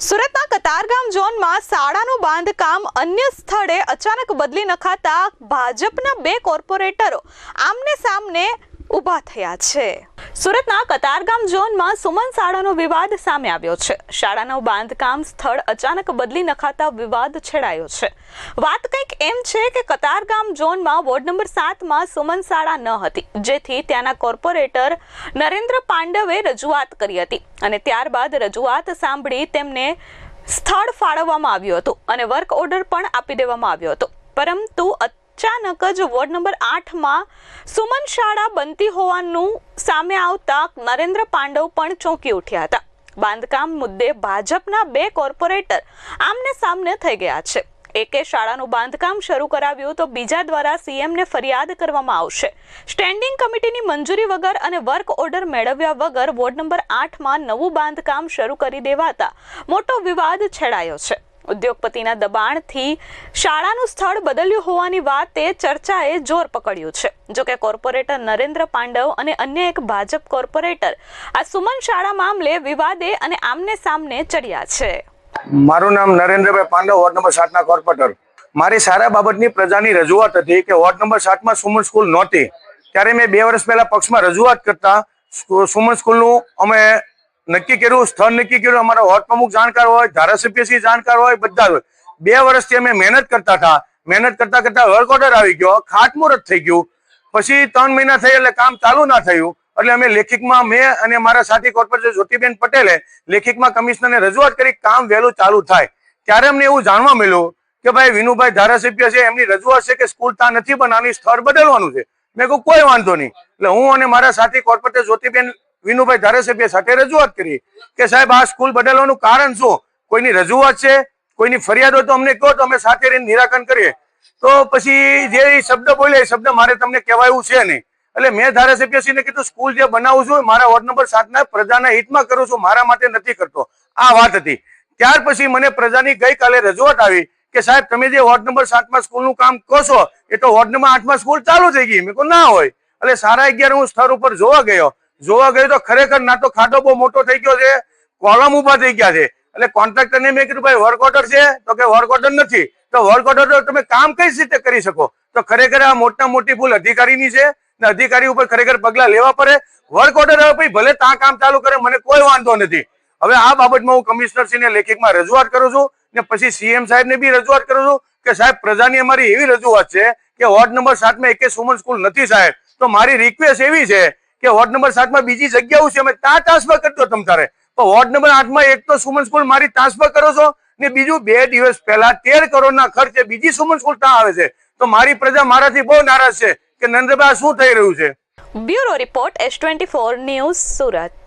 સુરતના કતારગામ ઝોનમાં શાળાનું બાંધકામ અન્ય સ્થળે અચાનક બદલી નખાતા ભાજપના બે કોર્પોરેટરો આમને સામને ઊભા થયા છે. સુરતના કતારગામ ઝોનમાં સુમન શાળાનો વિવાદ સામે આવ્યો છે. શાળાનું બાંધકામ સ્થળ અચાનક બદલી નખાતા વિવાદ છેડાયો છે. વાત કંઈક એમ છે કે કતારગામ ઝોનમાં વોર્ડ નંબર સાતમાં સુમન શાળા ન હતી, જેથી ત્યાંના કોર્પોરેટર નરેન્દ્ર પાંડવે રજૂઆત કરી હતી અને ત્યારબાદ રજૂઆત સાંભળી તેમને સ્થળ ફાળવવામાં આવ્યું હતું અને વર્ક ઓર્ડર પણ આપી દેવામાં આવ્યો હતો. પરંતુ અચાનક જ વોર્ડ નંબર આઠમાં સુમન શાળા બનતી હોવાનું સામે આવતા નરેન્દ્ર પાંડવ પણ ચોંકી ઉઠ્યા હતા. બાંધકામ મુદ્દે ભાજપના બે કોર્પોરેટર આમને સામને થઈ ગયા છે. એકે શાળાનું બાંધકામ શરૂ કરાવ્યું તો બીજા દ્વારા સીએમને ફરિયાદ કરવામાં આવશે. સ્ટેન્ડિંગ કમિટીની મંજૂરી વગર અને વર્ક ઓર્ડર મેળવ્યા વગર વોર્ડ નંબર આઠમાં નવું બાંધકામ શરૂ કરી દેવાતા મોટો વિવાદ છેડાયો છે. ઉદ્યોગપતિના દબાણથી શાળાનું સ્થળ બદલ્યું હોવાની વાતે ચર્ચાએ જોર પકડ્યું છે. જોકે કોર્પોરેટર નરેન્દ્ર પાંડવ અને અન્ય એક ભાજપ કોર્પોરેટર આ સુમન શાળા મામલે વિવાદે અને આમને સામને ચડ્યા છે. મારું નામ નરેન્દ્રભાઈ પાંડવ, વોર્ડ નંબર સાતના કોર્પોરેટર. મારી સારા બાબતની પ્રજાની રજૂઆત હતી કે વોર્ડ નંબર સાતમાં સુમન સ્કૂલ નહોતી. ત્યારે મેં બે વર્ષ પહેલા પક્ષમાં રજૂઆત કરતા સુમન સ્કૂલનું અમે નક્કી કર્યું, સ્થળ નક્કી કર્યું, અમારા વોર્ડ પ્રમુખ જાણકાર હોય, ધારાસભ્યશ્રી જાણકાર હોય, બધા હોય. બે વર્ષથી અમે મહેનત કરતા હતા. મહેનત કરતા કરતા વર્ક આવી ગયો ખાટમુહૂર્ત થઈ ગયું. પછી ત્રણ મહિના થઈ એટલે કામ ચાલુ ના થયું. એટલે અમે લેખિકમાં મેં અને મારા સાથી કોર્પોરેટર જ્યોતિબેન પટેલે લેખિકમાં કમિશનરને રજૂઆત કરી, કામ વહેલું ચાલુ થાય. ત્યારે અમને એવું જાણવા મળ્યું કે ભાઈ, વિનુભાઈ ધારાસભ્ય છે, એમની રજૂઆત છે કે સ્કૂલ ત્યાં નથી બનાવવાની, સ્થળ બદલવાનું છે. મેં કહું કોઈ વાંધો નહીં. એટલે હું અને મારા સાથી કોર્પોરેટર જ્યોતિબેન વિનુભાઈ ધારાસભ્ય સાથે રજૂઆત કરી કે સાહેબ, આ સ્કૂલ બદલવાનું કારણ શું? કોઈની રજૂઆત છે? કોઈની ફરિયાદ તો અમને કહો તો અમે સાથે રહીને નિરાકરણ કરીએ. તો પછી જે શબ્દ બોલ્યા એ શબ્દ મારે તમને કહેવાયું છે નહીં. એટલે મેં ધારાસભ્યશ્રીને કીધું, સ્કૂલ જે બનાવું છું મારા વોર્ડ નંબર સાતના પ્રજાના હિતમાં કરું છું, મારા માટે નથી કરતો. આ વાત હતી. ત્યાર પછી મને પ્રજાની ગઈકાલે રજૂઆત આવી કે સાહેબ, તમે જે વોર્ડ નંબર સાતમાં સ્કૂલનું કામ છો એ તો વોર્ડ નંબર આઠમાં સ્કૂલ ચાલુ થઈ ગઈ. મેં કહું ના હોય. એટલે સાડા અગિયાર હું સ્થળ ઉપર જોવા ગયો. જોવા ગયું તો ખરેખર ના તો ખાડો બહુ મોટો થઈ ગયો છે. કોલમ ઊભા થઈ ગયા છે. એટલે કોન્ટ્રાક્ટરને મેં કીધું, ભાઈ વર્ક ઓર્ડર છે. તો કે વર્ક ઓર્ડર નથી. તો વર્ક ઓર્ડર તમે કામ કઈ રીતે કરી શકો? તો ખરેખર આ મોટા મોટી ભૂલ અધિકારીની છે ને અધિકારી ઉપર ખરેખર પગલા લેવા પડે. વર્ક ઓર્ડર હવે ભાઈ, ભલે ત્યાં કામ ચાલુ કરે, મને કોઈ વાંધો નથી. હવે આ બાબતમાં હું કમિશનરશ્રીને લેખિતમાં રજૂઆત કરું છું ને પછી સીએમ સાહેબને બી રજૂઆત કરું છું કે, સાહેબ, પ્રજાની અમારી એવી રજૂઆત છે કે, વોર્ડ નંબર સાતમાં એકે સુમન સ્કૂલ નથી, સાહેબ. તો મારી રિક્વેસ્ટ એવી છે કે વોર્ડ નંબર સાતમાં બીજી જગ્યાઓ છે, અમે ત્યાં ટ્રાન્સફર કરતો તમ તારે. તો વોર્ડ નંબર આઠમાં એક તો સુમન સ્કૂલ મારી ટ્રાન્સફર કરો છો, ને બીજું બે દિવસ પહેલા તેર કરોડના ખર્ચે બીજી સુમન સ્કૂલ ત્યાં આવે છે. તો મારી પ્રજા મારાથી બહુ નારાજ છે કે આ શું થઈ રહ્યું છે? Bureau report S twenty four news Surat.